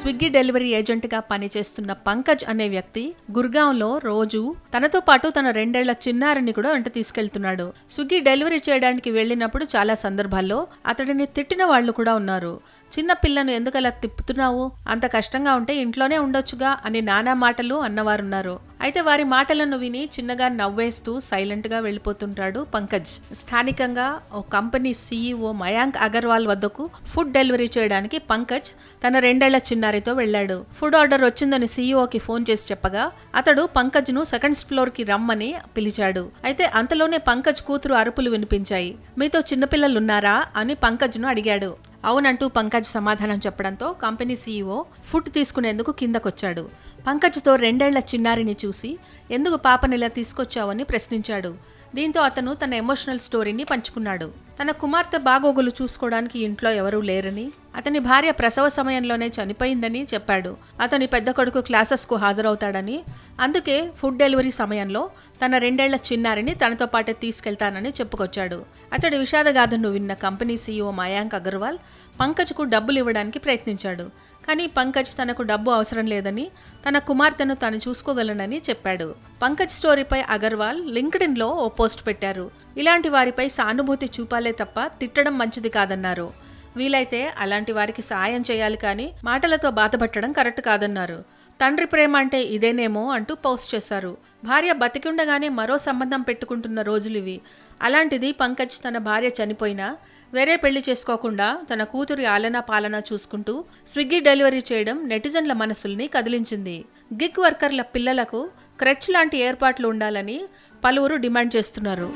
Swiggy delivery ఏజెంట్గా పనిచేస్తున్న పంకజ్ అనే వ్యక్తి గుర్గాంలో రోజు తనతో పాటు తన రెండేళ్ళ చిన్నారిని కూడా వెంట తీసుకెళ్తున్నాడు. స్విగ్గీ డెలివరీ చేయడానికి వెళ్ళినప్పుడు చాలా సందర్భాల్లో అతడిని తిట్టిన వాళ్ళు కూడా ఉన్నారు. చిన్న పిల్లను ఎందుకలా తిప్పుతున్నావు? అంత కష్టంగా ఉంటే ఇంట్లోనే ఉండొచ్చుగా అని నానా మాటలు అన్నవారున్నారు. అయితే వారి మాటలను విని చిన్నగా నవ్వేస్తూ సైలెంట్గా వెళ్ళిపోతుంటాడు పంకజ్. స్థానికంగా ఓ కంపెనీ సీఈఓ మయాంక్ అగర్వాల్ వద్దకు ఫుడ్ డెలివరీ చేయడానికి పంకజ్ తన రెండేళ్ళ చిన్నారితో వెళ్ళాడు. ఫుడ్ ఆర్డర్ వచ్చిందని సీఈఓకి ఫోన్ చేసి చెప్పగా అతడు పంకజ్ను సెకండ్స్ ఫ్లోర్కి రమ్మని పిలిచాడు. అయితే అంతలోనే పంకజ్ కూతురు అరుపులు వినిపించాయి. మీతో చిన్నపిల్లలున్నారా? అని పంకజ్ను అడిగాడు. అవునంటూ పంకజ్ సమాధానం చెప్పడంతో కంపెనీ సీఈఓ ఫుడ్ తీసుకునేందుకు కిందకొచ్చాడు. పంకజ్తో రెండేళ్ళ చిన్నారిని చూసి ఎందుకు పాపని ఇలా తీసుకొచ్చావని ప్రశ్నించాడు. దీంతో అతను తన ఎమోషనల్ స్టోరీని పంచుకున్నాడు. తన కుమార్తె బాగోగులు చూసుకోవడానికి ఇంట్లో ఎవరూ లేరని అతని భార్య ప్రసవ సమయంలోనే చనిపోయిందని చెప్పాడు. అతని పెద్ద కొడుకు క్లాసెస్కు హాజరవుతాడని అందుకే ఫుడ్ డెలివరీ సమయంలో తన రెండేళ్ళ చిన్నారిని తనతో పాటే తీసుకెళ్తానని చెప్పుకొచ్చాడు. అతడి విషాదగాథను విన్న కంపెనీ సీఈఓ మయాంక్ అగర్వాల్ పంకజ్కు డబ్బులు ఇవ్వడానికి ప్రయత్నించాడు. కానీ పంకజ్ తనకు డబ్బు అవసరం లేదని తన కుమార్తెను తాను చూసుకోగలనని చెప్పాడు. పంకజ్ స్టోరీపై అగర్వాల్ లింక్డ్ఇన్లో ఓ పోస్ట్ పెట్టారు. ఇలాంటి వారిపై సానుభూతి చూపాలే తప్ప తిట్టడం మంచిది కాదన్నారు. వీలైతే అలాంటి వారికి సాయం చేయాలి కానీ మాటలతో బాధపట్టడం కరెక్ట్ కాదన్నారు. తండ్రి ప్రేమ అంటే ఇదేనేమో అంటూ పోస్ట్ చేశారు. భార్య బతికుండగానే మరో సంబంధం పెట్టుకుంటున్న రోజులు ఇవి అలాంటిది పంకజ్ తన భార్య చనిపోయినా వేరే పెళ్ళి చేసుకోకుండా తన కూతురి ఆలన పాలన చూసుకుంటూ స్విగ్గీ డెలివరీ చేయడం నెటిజన్ల మనసుల్ని కదిలించింది. గిగ్ వర్కర్ల పిల్లలకు క్రెచ్ లాంటి ఏర్పాట్లు ఉండాలని పలువురు డిమాండ్ చేస్తున్నారు.